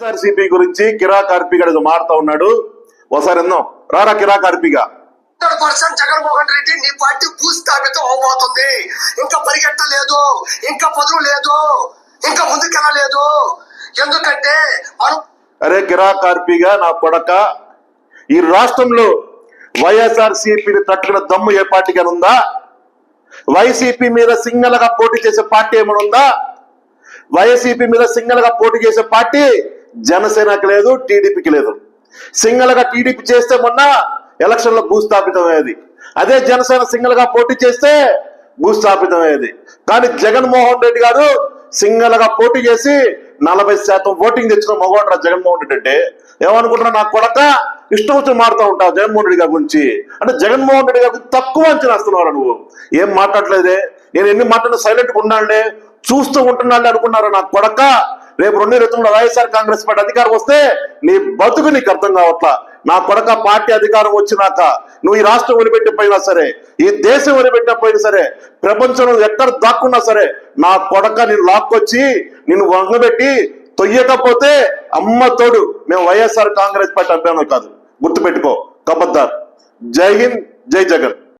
వైఎస్ఆర్సీపీ గురించి కిరా కార్పి గడు మారుతా ఉన్నాడు. ఒకసారి విందాం. రారా కిరా కార్పిగా హండ్రెడ్ పర్సెంట్ జగన్మోహన్ రెడ్డి నీ పార్టీ భూస్థాపితం అవబోతుంది. ఇంకా పరిగెట్టలేదు ఇంకా పదులు లేదు. ఇంకా ముందుకెళ్ళలేదు. ఎందుకంటే మనం అరే కిరా కార్పిగా నా కొడక ఈ రాష్ట్రంలో వైఎస్ఆర్ సిపిని తట్టుకున్న దమ్ము ఏ పార్టీకి ఉందా? వైసీపీ మీద సింగల్గా పోటీ చేసే పార్టీ ఏమైనా ఉందా? వైసీపీ మీద సింగల్గా పోటీ చేసే పార్టీ జనసేనకి లేదు టీడీపీకి లేదు. సింగల్గా టీడీపీ చేస్తే మొన్న ఎలక్షన్లో భూస్థాపితం అయ్యేది అదే జనసేన సింగల్గా పోటీ చేస్తే భూస్థాపితమయ్యేది. కానీ జగన్మోహన్ రెడ్డి గారు సింగల్గా పోటీ చేసి నలభై శాతం ఓటింగ్ తెచ్చిన మగవాడు జగన్మోహన్ రెడ్డి అంటే? ఏమనుకుంటున్నా నా కొడక? ఇష్టం వచ్చి మారుతా ఉంటావు జగన్మోహన్ రెడ్డి గారి గురించి. అంటే జగన్మోహన్ రెడ్డి గారి గురించి తక్కువ అంచనా వస్తున్నారు నువ్వు. ఏం మాట్లాడలేదే? నేను ఎన్ని మాటలు సైలెంట్గా ఉన్నాండే చూస్తూ ఉంటున్నాడే అనుకున్నారు నా కొడక? రేపు రెండు రేతుల్లో వైఎస్ఆర్ కాంగ్రెస్ పార్టీ అధికారం వస్తే నీ బతుకు నీకు అర్థం కావట్లా. నా కొడక పార్టీ అధికారం వచ్చినాక నువ్వు ఈ రాష్ట్రం వదిలిపెట్టిపోయినా సరే ఈ దేశం వదిలిపెట్టకపోయినా సరే ప్రపంచంలో ఎక్కడ దాక్కున్నా సరే నా కొడక నేను లాక్కొచ్చి నిన్ను వంగబెట్టి తొయ్యకపోతే అమ్మ తోడు మేము వైఎస్ఆర్ కాంగ్రెస్ పార్టీ అభ్యర్థం కాదు. గుర్తుపెట్టుకో. కబద్దార్. జై హింద్ జై జగన్.